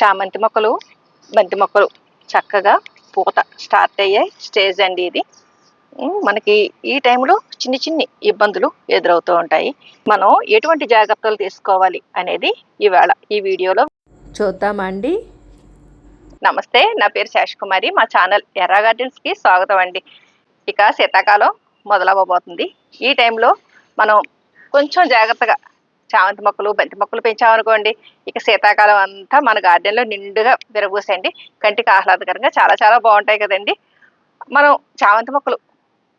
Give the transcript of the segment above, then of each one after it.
చామంతి మొక్కలు బంతి మొక్కలు చక్కగా పూత స్టార్ట్ అయ్యే స్టేజ్ అండి ఇది. మనకి ఈ టైంలో చిన్ని చిన్ని ఇబ్బందులు ఎదురవుతూ ఉంటాయి. మనం ఎటువంటి జాగ్రత్తలు తీసుకోవాలి అనేది ఇవాళ ఈ వీడియోలో చూద్దామండి నమస్తే నా పేరు శేషకుమారి మా ఛానల్ ఎర్రా గార్డెన్స్కి స్వాగతం అండి. ఇక శీతాకాలం మొదలవ్వబోతుంది. ఈ టైంలో మనం కొంచెం జాగ్రత్తగా చామంతి మొక్కలు బంతి మొక్కలు పెంచామనుకోండి ఇక శీతాకాలం అంతా మన గార్డెన్లో నిండుగా విరగూసండి కంటికి ఆహ్లాదకరంగా చాలా చాలా బాగుంటాయి కదండి. మనం చామంతి మొక్కలు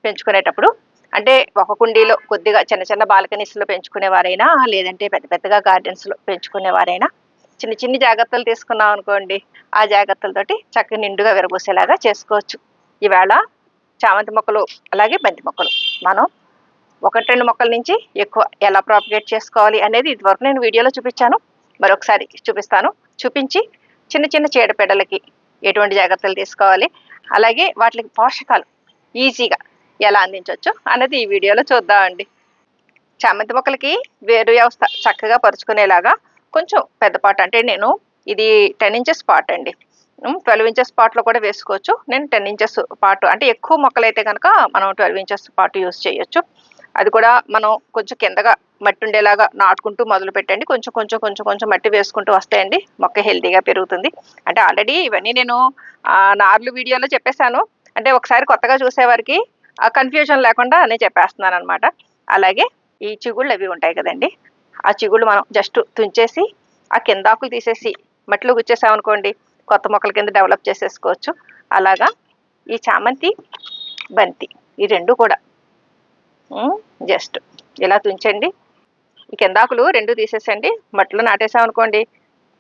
పెంచుకునేటప్పుడు అంటే ఒక కుండీలో కొద్దిగా చిన్న చిన్న బాల్కనీస్లో పెంచుకునేవారైనా లేదంటే పెద్ద పెద్దగా గార్డెన్స్లో పెంచుకునేవారైనా చిన్న చిన్ని జాగ్రత్తలు తీసుకున్నాం అనుకోండి ఆ జాగ్రత్తలతోటి చక్కగా నిండుగా విరబూసేలాగా చేసుకోవచ్చు. ఈవేళ చామంతి మొక్కలు అలాగే బంతి మొక్కలు మనం ఒకటి రెండు మొక్కల నుంచి ఎక్కువ ఎలా ప్రాపిగేట్ చేసుకోవాలి అనేది ఇదివరకు నేను వీడియోలో చూపించాను. మరొకసారి చూపిస్తాను. చూపించి చిన్న చిన్న చీడపీడలకి ఎటువంటి జాగ్రత్తలు తీసుకోవాలి. అలాగే వాటికి పోషకాలు ఈజీగా ఎలా అందించవచ్చు అనేది ఈ వీడియోలో చూద్దామండి. చామంతి మొక్కలకి వేరు వ్యవస్థ చక్కగా పరుచుకునేలాగా కొంచెం పెద్ద పాట్ అంటే నేను ఇది టెన్ ఇంచెస్ పాట్ అండి. ట్వెల్వ్ ఇంచెస్ పాట్లో కూడా వేసుకోవచ్చు. నేను టెన్ ఇంచెస్ పాటు అంటే ఎక్కువ మొక్కలైతే కనుక మనం ట్వెల్వ్ ఇంచెస్ పాటు యూస్ చేయొచ్చు. అది కూడా మనం కొంచెం కిందగా మట్టి ఉండేలాగా నాటుకుంటూ మొదలు పెట్టండి. కొంచెం కొంచెం కొంచెం కొంచెం మట్టి వేసుకుంటూ వస్తాయండి. మొక్క హెల్తీగా పెరుగుతుంది. అంటే ఆల్రెడీ ఇవన్నీ నేను నార్లు వీడియోలో చెప్పేశాను. అంటే ఒకసారి కొత్తగా చూసేవారికి కన్ఫ్యూజన్ లేకుండా నేను చెప్పేస్తున్నాను అనమాట అలాగే ఈ చిగుళ్ళు అవి ఉంటాయి కదండి. ఆ చిగుళ్ళు మనం జస్ట్ తుంచేసి ఆ కింద ఆకులు తీసేసి మట్టిలో గుచ్చేసామనుకోండి కొత్త మొక్కల కింద డెవలప్ చేసేసుకోవచ్చు. అలాగా ఈ చామంతి బంతి ఈ రెండు కూడా జస్ట్. ఇలా తుంచండి. ఈ కింద ఆకులు రెండు తీసేసండి. మట్టిలో నాటేసామనుకోండి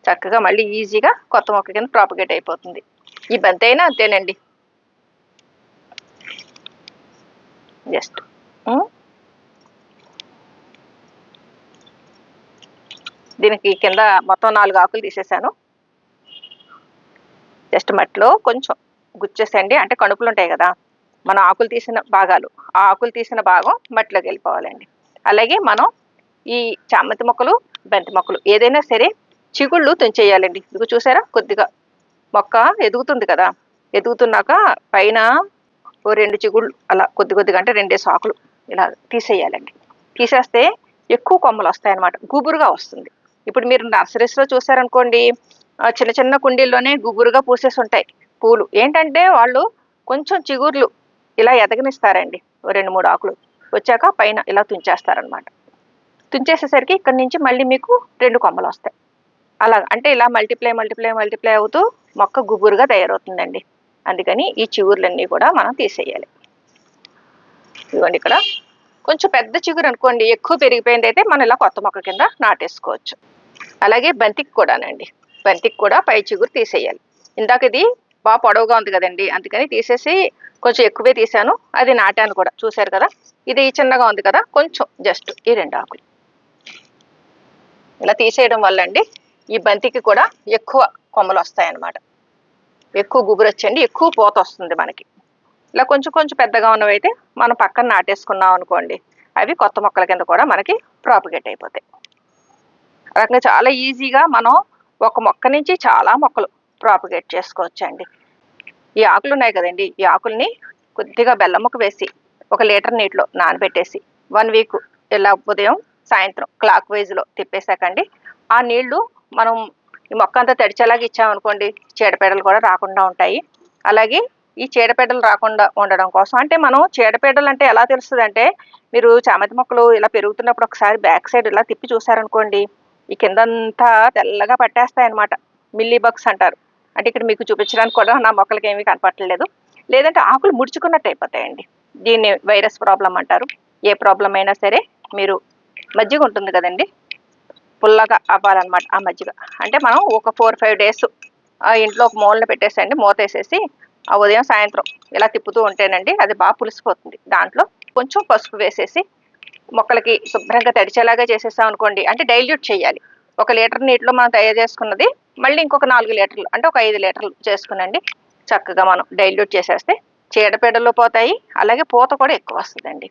చక్కగా మళ్ళీ ఈజీగా కొత్త మొక్క కింద ప్రాపగేట్ అయిపోతుంది. ఈ బంతి అయినా అంతేనండి. జస్ట్. దీనికి కింద మొత్తం నాలుగు ఆకులు తీసేసాను. జస్ట్ మట్టిలో కొంచెం గుచ్చేసండి. అంటే కణుపులు ఉంటాయి కదా మన ఆకులు తీసిన భాగాలు ఆ ఆకులు తీసిన భాగం మట్టిలోకి వెళ్ళిపోవాలండి. అలాగే మనం ఈ చామంతి మొక్కలు బంతి మొక్కలు ఏదైనా సరే చిగుళ్ళు తుంచేయాలండి. ఇది చూసారా? కొద్దిగా మొక్క ఎదుగుతుంది కదా. ఎదుగుతున్నాక పైన ఓ రెండు చిగుళ్ళు అలా కొద్ది కొద్దిగా అంటే రెండే సాకులు ఇలా తీసేయాలండి. తీసేస్తే ఎక్కువ కొమ్మలు వస్తాయన్నమాట. గుబురుగా వస్తుంది. ఇప్పుడు మీరు నర్సరీస్లో చూసారనుకోండి చిన్న చిన్న కుండీల్లోనే గుబురుగా పూసేసి ఉంటాయి పూలు. ఏంటంటే వాళ్ళు కొంచెం చిగుర్లు ఇలా ఎదగనిస్తారండి ఓ రెండు మూడు ఆకులు. వచ్చాక పైన ఇలా తుంచేస్తారనమాట. తుంచేసేసరికి ఇక్కడి నుంచి మళ్ళీ మీకు రెండు కొమ్మలు వస్తాయి. అలా అంటే ఇలా మల్టిప్లై మల్టిప్లై మల్టిప్లై అవుతూ మొక్క గుబురుగా తయారవుతుందండి. అందుకని ఈ చిగురులన్నీ కూడా మనం తీసేయాలి. ఇదిగోండి ఇక్కడ. కొంచెం పెద్ద చిగురు అనుకోండి ఎక్కువ పెరిగిపోయింది అయితే మనం ఇలా కొత్త మొక్క కింద నాటేసుకోవచ్చు. అలాగే బంతికి కూడానండి. బంతికి కూడా పై చిగురు తీసేయాలి. ఇందాక ఇది బాగా పొడవుగా ఉంది కదండి. అందుకని తీసేసి కొంచెం ఎక్కువే తీసాను అది నాటాను కూడా. చూశారు కదా? ఇది చిన్నగా ఉంది కదా? కొంచెం జస్ట్ ఈ రెండు ఆకులు. ఇలా తీసేయడం వల్ల అండి ఈ బంతికి కూడా ఎక్కువ కొమ్మలు వస్తాయి అన్నమాట ఎక్కువ గుబురు వచ్చండి ఎక్కువ పూత వస్తుంది మనకి. ఇలా కొంచెం కొంచెం పెద్దగా ఉన్నవైతే మనం పక్కన నాటేసుకున్నాం అనుకోండి అవి కొత్త మొక్కల కింద కూడా మనకి ప్రాపగేట్ అయిపోతాయి. రకంగా చాలా ఈజీగా మనం ఒక మొక్క నుంచి చాలా మొక్కలు ప్రాపగేట్ చేసుకోవచ్చండి. ఈ ఆకులు ఉన్నాయి కదండి ఈ ఆకుల్ని కొద్దిగా బెల్లం ముక్క వేసి ఒక లీటర్ నీటిలో నానబెట్టేసి వన్ వీక్ ఇలా ఉదయం సాయంత్రం క్లాక్ వైజ్లో తిప్పేశాకండి. ఆ నీళ్ళు మనం ఈ మొక్క అంతా తడిచేలాగా ఇచ్చామనుకోండి చీడపీడలు కూడా రాకుండా ఉంటాయి. అలాగే ఈ చీడపీడలు రాకుండా ఉండడం కోసం అంటే మనం చీడపీడలు అంటే ఎలా తెలుస్తుంది అంటే మీరు చామంతి మొక్కలు ఇలా పెరుగుతున్నప్పుడు ఒకసారి బ్యాక్ సైడ్ ఇలా తిప్పి చూసారనుకోండి ఈ కిందంతా తెల్లగా పట్టేస్తాయి అనమాట మిల్లీ బగ్స్ అంటారు. అంటే ఇక్కడ మీకు చూపించడానికి కూడా నా మొక్కలకి ఏమీ కనపట్టలేదు లేదంటే ఆకులు ముడుచుకున్నట్టు అయిపోతాయండి. దీన్ని వైరస్ ప్రాబ్లం అంటారు. ఏ ప్రాబ్లం అయినా సరే మీరు మజ్జిగ ఉంటుంది కదండి. పుల్లగా అవ్వాలన్నమాట ఆ మజ్జిగ. అంటే మనం ఒక ఫోర్ ఫైవ్ డేస్ ఇంట్లో ఒక మూలన పెట్టేసండి మూత వేసేసి ఆ ఉదయం సాయంత్రం ఇలా తిప్పుతూ ఉంటేనండి అది బాగా పులిసిపోతుంది. దాంట్లో కొంచెం పసుపు వేసేసి మొక్కలకి శుభ్రంగా తడిచేలాగా చేసేసాం అనుకోండి అంటే డైల్యూట్ చేయాలి. ఒక లీటర్ నీటిలో మనం తయారు చేసుకున్నది మళ్ళీ ఇంకొక నాలుగు లీటర్లు అంటే ఒక ఐదు లీటర్లు చేసుకునండి. చక్కగా మనం డైల్యూట్ చేసేస్తే చీడపీడలు పోతాయి అలాగే పూత కూడా ఎక్కువ వస్తుందండి.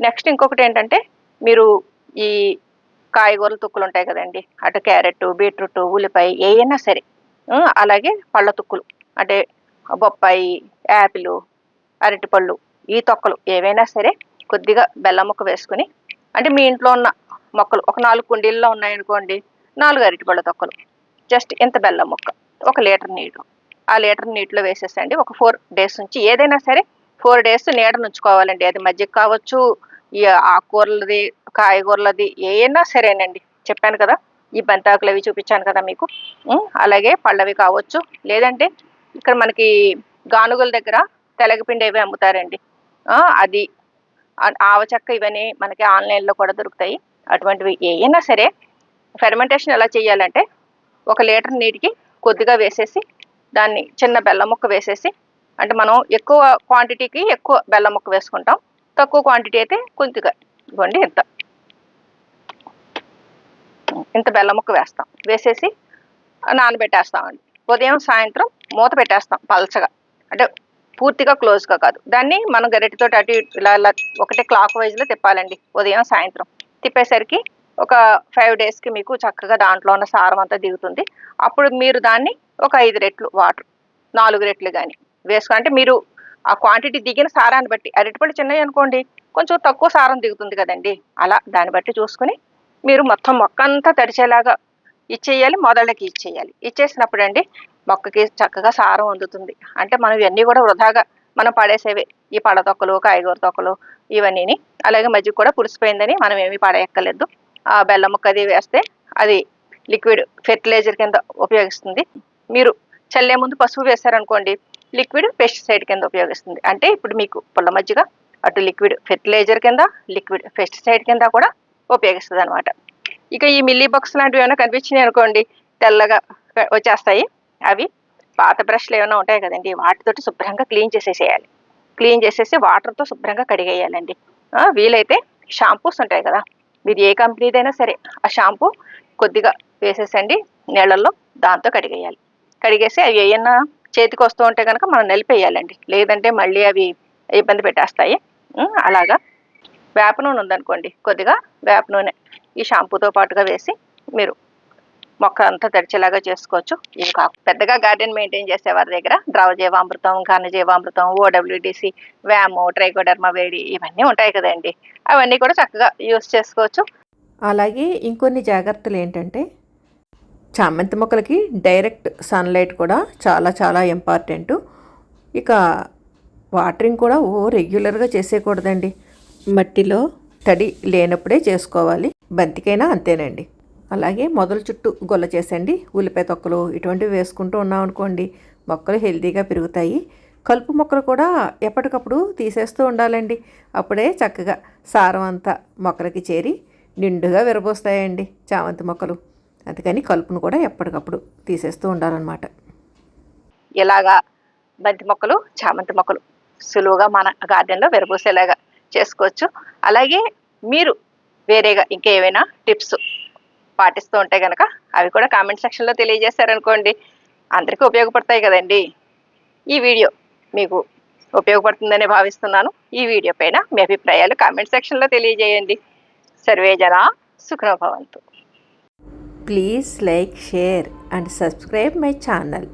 నెక్స్ట్ ఇంకొకటి ఏంటంటే మీరు ఈ కాయగూరల తుక్కులు ఉంటాయి కదండి. అటు క్యారెట్ బీట్రూట్ ఉల్లిపాయ ఏవైనా సరే. అలాగే పళ్ళ తుక్కులు అంటే బొప్పాయి యాపిల్ అరటిపళ్ళు ఈ తొక్కలు ఏవైనా సరే కొద్దిగా బెల్లం ముక్క వేసుకుని అంటే మీ ఇంట్లో ఉన్న మొక్కలు ఒక నాలుగు కుండీల్లో ఉన్నాయనుకోండి నాలుగు అరటిపళ్ళ తొక్కలు. జస్ట్ ఇంత బెల్లం ముక్క ఒక లీటర్ నీరు ఆ లీటర్ నీటిలో వేసేసండి. ఒక ఫోర్ డేస్ నుంచి ఏదైనా సరే ఫోర్ డేస్ నీడను ఉంచుకోవాలండి అది మజ్జిగ కావచ్చు ఈ ఆకుకూరలది కాయగూరలది ఏమైనా సరేనండి. చెప్పాను కదా ఈ బంతాకులు అవి చూపించాను కదా మీకు. అలాగే పళ్ళవి కావచ్చు. లేదంటే ఇక్కడ మనకి గానుగుల దగ్గర తెలగపిండి అవి అమ్ముతారండి. అది ఆవచక్క ఇవన్నీ మనకి ఆన్లైన్లో కూడా దొరుకుతాయి. అటువంటివి ఏమైనా సరే ఫెర్మెంటేషన్ ఎలా చేయాలంటే ఒక లీటర్ నీటికి కొద్దిగా వేసేసి దాన్ని చిన్న బెల్లం ముక్క వేసేసి అంటే మనం ఎక్కువ క్వాంటిటీకి ఎక్కువ బెల్లం ముక్క వేసుకుంటాం. తక్కువ క్వాంటిటీ అయితే కొద్దిగా ఇవ్వండి ఇంత. ఇంత బెల్లం ముక్క వేస్తాం. వేసేసి నానబెట్టేస్తామండి. ఉదయం సాయంత్రం మూత పెట్టేస్తాం పలచగా. అంటే పూర్తిగా క్లోజ్గా కాదు. దాన్ని మనం గరిటెతో అటు ఇలా ఇలా ఒకటే క్లాక్ వైజ్లో తిప్పాలండి. ఉదయం సాయంత్రం. తిప్పేసరికి ఒక ఫైవ్ డేస్కి మీకు చక్కగా దాంట్లో ఉన్న సారం అంతా దిగుతుంది. అప్పుడు మీరు దాన్ని ఒక ఐదు రెట్లు వాటర్ నాలుగు రెట్లు కానీ వేసుకుంటే మీరు ఆ క్వాంటిటీ దిగిన సారాన్ని బట్టి అరటిపళ్ళు చిన్నవి అనుకోండి కొంచెం తక్కువ సారం దిగుతుంది కదండి. అలా దాన్ని బట్టి చూసుకుని మీరు మొత్తం మొక్క అంతా తడిచేలాగా ఇచ్చేయాలి మొదళ్ళకి ఇచ్చేయాలి. ఇచ్చేసినప్పుడు అండి మొక్కకి చక్కగా సారం అందుతుంది. అంటే మనం ఇవన్నీ కూడా వృధాగా మనం పడేసేవే. ఈ పడతొక్కలు తొక్కలు కాయగూర తొక్కలు ఇవన్నీని. అలాగే మజ్జిగ కూడా పులిసిపోయిందని మనం ఏమీ పడేయక్కర్లేదు. ఆ బెల్లం ముక్క అది వేస్తే అది లిక్విడ్ ఫెర్టిలైజర్ కింద ఉపయోగిస్తుంది. మీరు చల్లే ముందు పసుపు వేశారనుకోండి లిక్విడ్ పెస్టిసైడ్ కింద ఉపయోగిస్తుంది. అంటే ఇప్పుడు మీకు పుల్ల మజ్జిగ అటు లిక్విడ్ ఫెర్టిలైజర్ కింద లిక్విడ్ పెస్టిసైడ్ కింద కూడా ఉపయోగిస్తుంది అనమాట ఇక ఈ మిల్లీ బాక్స్ లాంటివి ఏమైనా కనిపించినాయి అనుకోండి తెల్లగా వచ్చేస్తాయి. అవి పాత బ్రష్లు ఏమైనా ఉంటాయి కదండి వాటితోటి శుభ్రంగా క్లీన్ చేసేసేయాలి. క్లీన్ చేసేసి వాటర్తో శుభ్రంగా కడిగేయాలండి. వీలైతే షాంపూస్ ఉంటాయి కదా మీరు ఏ కంపెనీదైనా సరే ఆ షాంపూ కొద్దిగా వేసేసండి నీళ్ళల్లో దాంతో కడిగేయాలి. కడిగేసి అవి ఏమన్నా చేతికి వస్తూ ఉంటే కనుక మనం నలిపేయాలండి. లేదంటే మళ్ళీ అవి ఇబ్బంది పెట్టేస్తాయి. అలాగా. వేప నూనె ఉందనుకోండి కొద్దిగా వేప నూనె ఈ షాంపూతో పాటుగా వేసి మీరు మొక్క అంతా తడిచేలాగా చేసుకోవచ్చు. ఇవి కాకు పెద్దగా గార్డెన్ మెయింటైన్ చేసే వారి దగ్గర ద్రవజీవామృతం ఘనజీవామృతం ఓడబ్ల్యూడిసి వ్యాము ట్రైకోడర్మా వేడి ఇవన్నీ ఉంటాయి కదండి. అవన్నీ కూడా చక్కగా యూస్ చేసుకోవచ్చు. అలాగే ఇంకొన్ని జాగ్రత్తలు ఏంటంటే చామంతి మొక్కలకి డైరెక్ట్ సన్లైట్ కూడా చాలా చాలా ఇంపార్టెంట్. ఇక వాటరింగ్ కూడా ఓ రెగ్యులర్గా చేసేయకూడదండి మట్టిలో తడి లేనప్పుడే చేసుకోవాలి. బంతికైనా అంతేనండి. అలాగే మొదలు చుట్టూ గొల్ల చేసండి ఉల్లిపాయ తొక్కలు ఇటువంటివి వేసుకుంటూ ఉన్నాం అనుకోండి. మొక్కలు హెల్తీగా పెరుగుతాయి. కలుపు మొక్కలు కూడా ఎప్పటికప్పుడు తీసేస్తూ ఉండాలండి. అప్పుడే చక్కగా సారం అంతా మొక్కలకి చేరి నిండుగా విరబోస్తాయండి చామంతి మొక్కలు. అందుకని కలుపును కూడా ఎప్పటికప్పుడు తీసేస్తూ ఉండాలన్నమాట. ఇలాగా బంతి మొక్కలు చామంతి మొక్కలు సులువుగా మన గార్డెన్లో విరబూసేలాగా చేసుకోవచ్చు. అలాగే మీరు వేరేగా ఇంకా ఏవైనా టిప్స్ పాటిస్తూ ఉంటే కనుక అవి కూడా కామెంట్ సెక్షన్లో తెలియజేశారనుకోండి. అందరికీ ఉపయోగపడతాయి కదండి. ఈ వీడియో మీకు ఉపయోగపడుతుందని భావిస్తున్నాను. ఈ వీడియో పైన మీ అభిప్రాయాలు కామెంట్ సెక్షన్లో తెలియజేయండి. సర్వే జన సుఖనోభవంతు please like share and subscribe my channel.